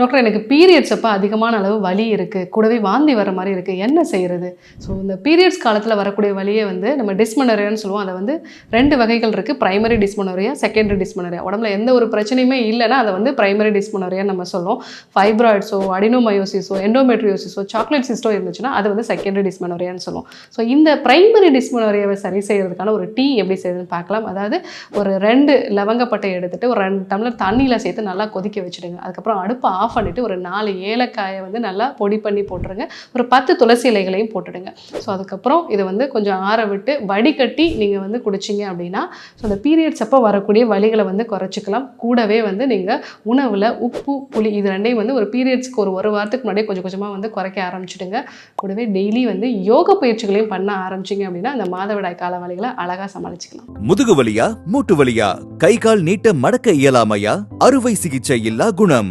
Doctor எனக்கு periods அப்போ அதிகமான அளவு வலி இருக்குது கூடவே வாந்தி வர மாதிரி இருக்குது என்ன செய்கிறது ஸோ இந்த பீரியட்ஸ் காலத்தில் வரக்கூடிய வலியை வந்து நம்ம டிஸ்மனரியான்னு சொல்லுவோம். அதை வந்து ரெண்டு வகைகள் இருக்குது ப்ரைமரி டிஸ்மனோரியா செகண்டரி டிஸ்மனரியா உடம்புல எந்த ஒரு பிரச்சனையுமே இல்லைன்னா அதை வந்து ப்ரைமரி டிஸ்மனரியான்னு நம்ம சொல்லுவோம். ஃபைப்ராய்ட்ஸோ அடினோமயோசிஸோ எண்டோமெட்ரியோசிஸோ சாக்லேட் சிஸ்டோ இருந்துச்சுன்னா அது வந்து செகண்டரி டிஸ்மனோரியான்னு சொல்லுவோம். ஸோ இந்த ப்ரைமரி டிஸ்மனோரியாவை சரி செய்யறதுக்கான ஒரு டீ எப்படி செய்யுதுன்னு பார்க்கலாம். அதாவது ஒரு ரெண்டு லவங்கப்பட்டை எடுத்துகிட்டு ஒரு ரெண்டு டம்ளர் தண்ணியில் சேர்த்து நல்லா கொதிக்க வச்சுடுங்க. அதுக்கப்புறம் அடுப்பு ஆஃப் பண்ணிவிட்டு ஒரு நாலு ஏலக்காயை வந்து நல்லா பொடி பண்ணி போட்டுருங்க. ஒரு பத்து துளசி இலைகளையும் போட்டுடுங்க. ஸோ அதுக்கப்புறம் இதை வந்து கொஞ்சம் ஆற விட்டு வடிகட்டி நீங்கள் வந்து குடிச்சிங்க அப்படின்னா ஸோ அந்த பீரியட்ஸ் அப்போ வரக்கூடிய வலிகளை வந்து குறைச்சிக்கலாம். கூடவே வந்து நீங்கள் உணவில் உப்பு புளி இது ரெண்டையும் வந்து ஒரு பீரியட்ஸ்க்கு ஒரு ஒரு வாரத்துக்கு முன்னாடியே கொஞ்சம் கொஞ்சமாக வந்து குறைக்க ஆரம்பிச்சிடுங்க. கூடவே டெய்லி வந்து யோக பயிற்சிகளையும் பண்ண ஆரம்பிச்சிங்க அப்படின்னா அந்த மாதவிடாய் கால வழிகளை அழகாக சமாளிச்சுக்கலாம். முதுகு வலியா மூட்டு வலியா கை கால் நீட்ட மடக்க இயலாமையா? அறுவை சிகிச்சை இல்லா குணம்?